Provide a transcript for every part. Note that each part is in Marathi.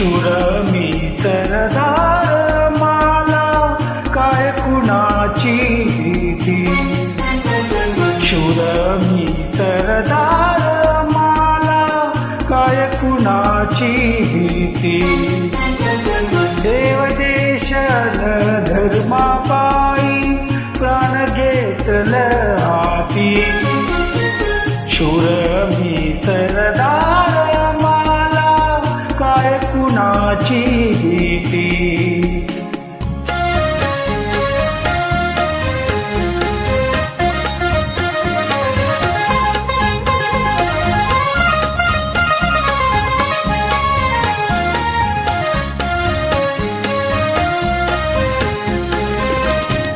शूर मी सरदार माला काय कुणाची भीती? शूर मी सरदार माला काय कुणाची भीती? देवदेश धर्मा पायी प्राण घेतल हाती. शूर मी सरदार कुणाची भीती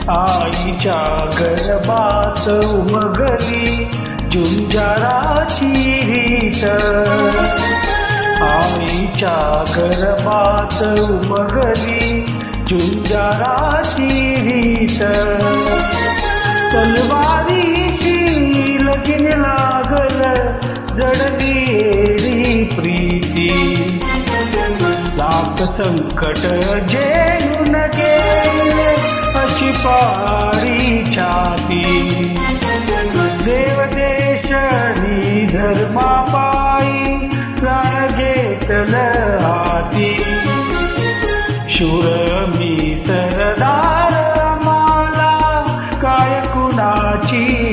आईच्या गर्भात उमगली झुंजाराची रीत. आई आईच्या गर्भात उमगली झुंजाराची रीत. तलवारीची लगीन लागल जडली प्रीती. लाख संकट जेऊन गेले अशी पारी शूर मी सरदार माला काय कुणाची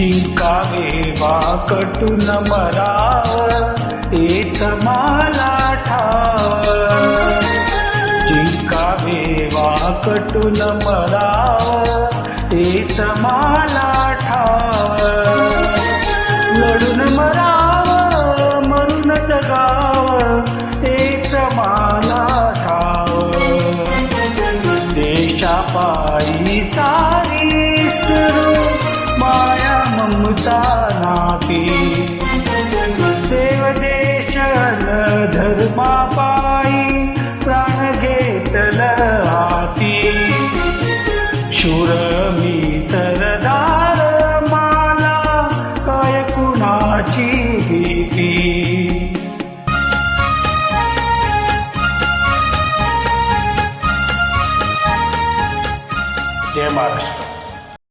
जिंकावे वा कटून मराव एक माला ठाव. जिंकावे वा कटून मराव एक माला ठाव. लढून मराव. शूर मी तरदार माला काय कुणाची भीती? जय महाराष्ट्र.